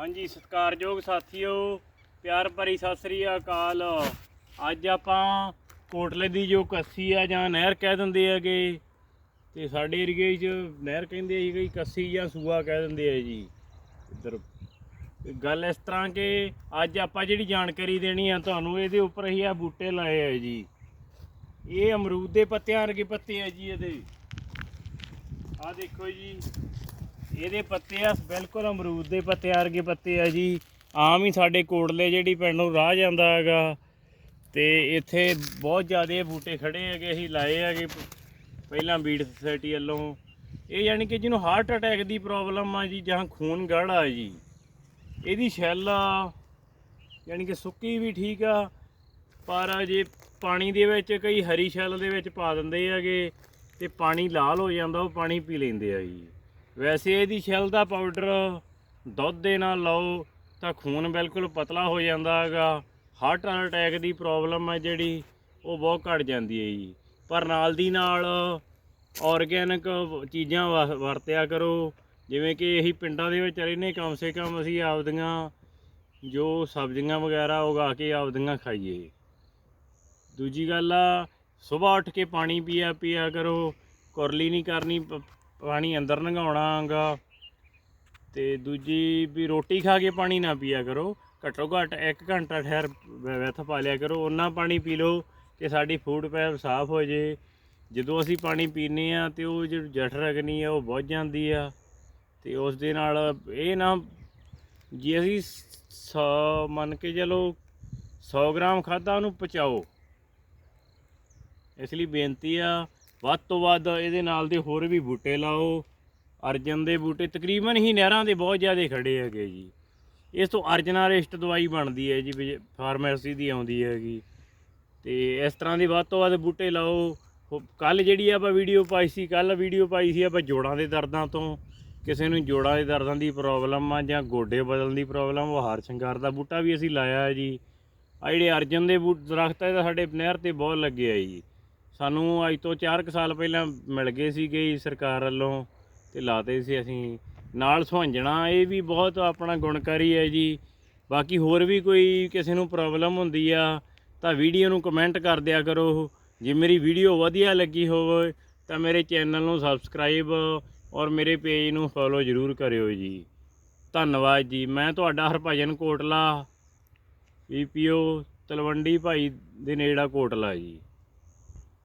ਹਾਂਜੀ, ਸਤਿਕਾਰਯੋਗ ਸਾਥੀਓ, ਪਿਆਰ ਭਰੀ ਸਤਿ ਸ੍ਰੀ ਅਕਾਲ। ਅੱਜ ਆਪਾਂ ਕੋਟਲੇ ਦੀ ਜੋ ਕੱਸੀ ਆ ਜਾਂ ਨਹਿਰ ਕਹਿ ਦਿੰਦੇ ਹੈਗੇ, ਤੇ ਸਾਡੇ ਏਰੀਏ 'ਚ ਨਹਿਰ ਕਹਿੰਦੇ ਆ ਜੀ ਕੱਸੀ ਜਾਂ ਸੂਆ ਕਹਿ ਦਿੰਦੇ ਆ ਜੀ। ਇੱਧਰ, ਗੱਲ ਇਸ ਤਰ੍ਹਾਂ ਕਿ ਅੱਜ ਆਪਾਂ ਜਿਹੜੀ ਜਾਣਕਾਰੀ ਦੇਣੀ ਆ, ਤੁਹਾਨੂੰ ਇਹਦੇ ਉੱਪਰ ਹੀ ਆ ਬੂਟੇ ਲਾਏ ਆ ਜੀ। ਇਹ ਅਮਰੂਦ ਦੇ ਪੱਤਿਆਂ ਵਰਗੇ ਪੱਤੇ ਆ ਜੀ ਇਹਦੇ। ਆ ਦੇਖੋ ਜੀ ਇਹਦੇ ਪੱਤੇ ਆ, ਬਿਲਕੁਲ ਅਮਰੂਦ ਦੇ ਪੱਤੇ ਵਰਗੇ ਪੱਤੇ ਆ ਜੀ। ਆਮ ਹੀ ਸਾਡੇ ਕੋਟਲੇ ਜਿਹੜੀ ਪਿੰਡ ਨੂੰ ਰਾਹ ਜਾਂਦਾ ਹੈਗਾ। ਤੇ ਇੱਥੇ ਬਹੁਤ ਜ਼ਿਆਦਾ ਬੂਟੇ ਖੜੇ ਹੈਗੇ, ਅਸੀਂ ਲਾਏ ਹੈਗੇ ਪਹਿਲਾਂ ਬੀੜ ਸੁਸਾਇਟੀ ਵੱਲੋਂ। ਇਹ ਯਾਨੀ ਕਿ ਜਿਹਨੂੰ ਹਾਰਟ ਅਟੈਕ ਦੀ ਪ੍ਰੋਬਲਮ ਆ ਜੀ, ਜਾਂ ਖੂਨ ਗਾੜਾ ਜੀ। ਇਹਦੀ ਛੈਲ ਆ, ਯਾਨੀ ਕਿ ਸੁੱਕੀ ਵੀ ਠੀਕ ਆ, ਪਰ ਜੇ ਪਾਣੀ ਦੇ ਵਿੱਚ ਕਈ ਹਰੀ ਛੈਲ ਦੇ ਵਿੱਚ ਪਾ ਦਿੰਦੇ ਹੈਗੇ, ਤੇ ਪਾਣੀ ਲਾਲ ਹੋ ਜਾਂਦਾ, ਉਹ ਪਾਣੀ ਪੀ ਲੈਂਦੇ ਆ ਜੀ। ਵੈਸੇ ਇਹਦੀ ਛੈਲ ਦਾ ਪਾਊਡਰ ਦੁੱਧ ਦੇ ਨਾਲ ਲਾਓ ਤਾਂ ਖੂਨ ਬਿਲਕੁਲ ਪਤਲਾ ਹੋ ਜਾਂਦਾ ਹੈਗਾ। ਹਾਰਟ ਅਟੈਕ ਦੀ ਪ੍ਰੋਬਲਮ ਹੈ ਜਿਹੜੀ, ਉਹ ਬਹੁਤ ਘਟ ਜਾਂਦੀ ਹੈ ਜੀ। ਪਰ ਨਾਲ ਦੀ ਨਾਲ ਆਰਗੈਨਿਕ ਚੀਜ਼ਾਂ ਵ- ਵਰਤਿਆ ਕਰੋ। ਜਿਵੇਂ ਕਿ ਇਹੀ ਪਿੰਡਾਂ ਦੇ ਵਿੱਚ ਰਹਿੰਦੇ ਕਮ ਸੇ ਕਮ ਅਸੀਂ ਆਪਦੀਆਂ ਜੋ ਸਬਜ਼ੀਆਂ ਵਗੈਰਾ ਉਗਾ ਕੇ ਆਪਦੀਆਂ ਖਾਈਏ। ਦੂਜੀ ਗੱਲ ਆ ਸਵੇਰ ਉੱਠ ਕੇ ਪਾਣੀ ਪੀਆ ਪੀਆ ਕਰੋ। ਕੁਰਲੀ ਨਹੀਂ ਕਰਨੀ ਪ- ਪਾਣੀ ਅੰਦਰ ਲੰਘਾਉਣਾਗਾ ਤੇ ਦੂਜੀ ਵੀ ਰੋਟੀ ਖਾ ਕੇ ਪਾਣੀ ਨਾ ਪੀਆ ਕਰੋ। ਘੱਟੋ ਘੱਟ 1 ਘੰਟਾ ਠਹਿਰ ਵ- ਪਾ ਲਿਆ ਕਰੋ। ਉਹਨਾਂ ਪਾਣੀ ਪੀ ਲਓ ਕਿ ਸਾਡੀ ਫੂਡ ਪੈਪ ਸਾਫ਼ ਹੋ ਜੇ। ਜਦੋਂ ਅਸੀਂ ਪਾਣੀ ਪੀਨੇ ਆ ਤੇ ਉਹ ਜਿਹੜੀ ਜਠਰ ਰਗਨੀ ਆ, ਉਹ ਬੁੱਝ ਜਾਂਦੀ ਆ। ਤੇ ਉਸ ਦੇ ਨਾਲ ਇਹ ਨਾ ਜੇ ਅਸੀਂ 100 ਮੰਨ ਕੇ ਚਲੋ 100 ਗ੍ਰਾਮ ਖਾਦਾ ਉਹਨੂੰ ਪਚਾਓ। ਇਸ ਲਈ ਬੇਨਤੀ ਆ ਵੱਧ ਤੋਂ ਵੱਧ ਇਹਦੇ ਨਾਲ ਦੇ ਹੋਰ ਵੀ ਬੂਟੇ ਲਾਓ। ਅਰਜਨ ਦੇ ਬੂਟੇ ਤਕਰੀਬਨ ਹੀ ਨਹਿਰਾਂ ਦੇ ਬਹੁਤ ਜ਼ਿਆਦਾ ਖੜੇ ਹੈਗੇ ਜੀ। ਇਸ ਤੋਂ ਅਰਜਨਾਰਿਸ਼ਟ ਦਵਾਈ ਬਣਦੀ ਹੈ ਜੀ ਫਾਰਮੇਸੀ ਦੀ ਆਉਂਦੀ ਹੈਗੀ। ਤੇ ਇਸ ਤਰ੍ਹਾਂ ਦੇ ਵੱਧ ਤੋਂ ਵੱਧ ਬੂਟੇ ਲਾਓ। ਕੱਲ ਜਿਹੜੀ ਆਪਾਂ ਵੀਡੀਓ ਪਾਈ ਸੀ, ਕੱਲ ਵੀਡੀਓ ਪਾਈ ਸੀ ਆਪਾਂ ਜੋੜਾਂ ਦੇ ਦਰਦਾਂ ਤੋਂ। ਕਿਸੇ ਨੂੰ ਜੋੜਾਂ ਦੇ ਦਰਦਾਂ ਦੀ ਪ੍ਰੋਬਲਮ ਆ ਜਾਂ ਗੋਡੇ ਬਦਲਣ ਦੀ ਪ੍ਰੋਬਲਮ, ਉਹ ਹਾਰ ਸ਼ਿੰਗਾਰ ਦਾ ਬੂਟਾ ਵੀ ਅਸੀਂ ਲਾਇਆ ਹੈ ਜੀ। ਆ ਜਿਹੜੇ ਅਰਜਨ ਦੇ ਬੂਟ ਦਰਖਤ ਹੈ, ਤਾਂ ਸਾਡੇ ਨਹਿਰ ਤੇ ਬਹੁਤ ਲੱਗੇ ਆ ਜੀ। ਸਾਨੂੰ ਅੱਜ ਤੋਂ 4 ਸਾਲ ਪਹਿਲਾਂ ਮਿਲ ਗਏ ਸੀਗੇ ਸਰਕਾਰ ਵੱਲੋਂ ਤੇ ਲਾਤੇ ਸੀ ਅਸੀਂ। ਨਾਲ ਸੁਹੰਜਣਾ, ਇਹ ਵੀ ਬਹੁਤ ਆਪਣਾ ਗੁਣਕਾਰੀ ਹੈ ਜੀ। ਬਾਕੀ ਹੋਰ ਵੀ ਕੋਈ ਕਿਸੇ ਨੂੰ ਪ੍ਰੋਬਲਮ ਹੁੰਦੀ ਆ ਤਾਂ ਵੀਡੀਓ ਨੂੰ ਕਮੈਂਟ ਕਰ ਦਿਆ ਕਰੋ। ਜੇ ਮੇਰੀ ਵੀਡੀਓ ਵਧੀਆ ਲੱਗੀ ਹੋਵੇ ਤਾਂ ਮੇਰੇ ਚੈਨਲ ਨੂੰ ਸਬਸਕ੍ਰਾਈਬ ਔਰ ਮੇਰੇ ਪੇਜ ਨੂੰ ਫੋਲੋ ਜ਼ਰੂਰ ਕਰਿਓ ਜੀ। ਧੰਨਵਾਦ ਜੀ। ਮੈਂ ਤੁਹਾਡਾ ਹਰਭਜਨ ਕੋਟਲਾ, ਪੀਪੀਓ ਤਲਵੰਡੀ ਭਾਈ ਦੇ ਨੇੜਾ ਕੋਟਲਾ ਜੀ।